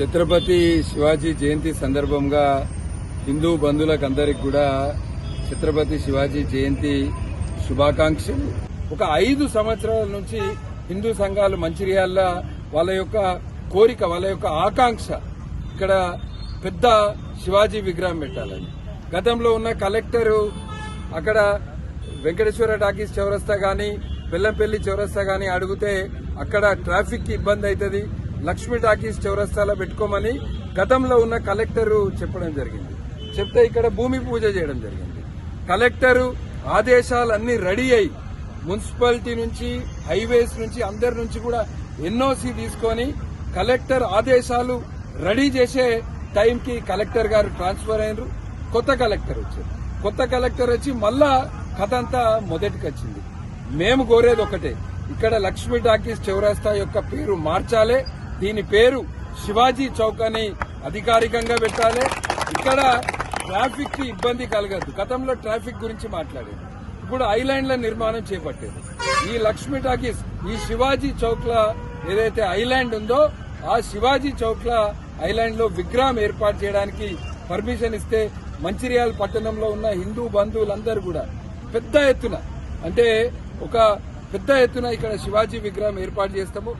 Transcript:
ఛత్రపతి శివాజీ జయంతి సందర్భంగా హిందూ బంధువులకు అందరికి కూడా ఛత్రపతి శివాజీ జయంతి శుభాకాంక్షలు. ఒక ఐదు సంవత్సరాల నుంచి హిందూ సంఘాలు మంచిర్యాల వాళ్ళ యొక్క కోరిక వాళ్ళ యొక్క ఆకాంక్ష ఇక్కడ పెద్ద శివాజీ విగ్రహం పెట్టాలని. గతంలో ఉన్న కలెక్టరు అక్కడ వెంకటేశ్వర టాకీస్ చౌరస్తా కానీ బెల్లంపల్లి చౌరస్తా కానీ అడిగితే అక్కడ ట్రాఫిక్ ఇబ్బంది అవుతుంది లక్ష్మీ టాకీస్ చౌరస్తాలో పెట్టుకోమని గతంలో ఉన్న కలెక్టర్ చెప్పడం జరిగింది. చెప్తే ఇక్కడ భూమి పూజ చేయడం జరిగింది. కలెక్టరు ఆదేశాలన్నీ రెడీ అయి మున్సిపాలిటీ నుంచి హైవేస్ నుంచి అందరి నుంచి కూడా ఎన్ఓసి తీసుకొని కలెక్టర్ ఆదేశాలు రెడీ చేసే టైంకి కలెక్టర్ గారు ట్రాన్స్ఫర్ అయినరు. కొత్త కలెక్టర్ వచ్చారు. కొత్త కలెక్టర్ వచ్చి మళ్ళా కథ అంతా మొదటికి వచ్చింది. మేము కోరేది ఒకటే. ఇక్కడ లక్ష్మీ టాకీస్ చౌరాస్తా యొక్క పేరు మార్చాలి. దీని పేరు శివాజీ చౌక్ అని అధికారికంగా పెట్టాలి. ఇక్కడ ట్రాఫిక్కి ఇబ్బంది కలగదు గతంలో ట్రాఫిక్ గురించి మాట్లాడేది. ఇప్పుడు ఐలాండ్ల నిర్మాణం చేపట్టేది. ఈ లక్ష్మీ టాకీస్ ఈ శివాజీ చౌక్ ఏదైతే ఐలాండ్ ఉందో ఆ శివాజీ చౌక్ ఐలాండ్లో విగ్రహం ఏర్పాటు చేయడానికి పర్మిషన్ ఇస్తే మంచిర్యాల పట్టణంలో ఉన్న హిందూ బంధువులందరూ కూడా పెద్ద ఎత్తున అంటే ఒక పెద్ద ఎత్తున ఇక్కడ శివాజీ విగ్రహం ఏర్పాటు చేస్తాము.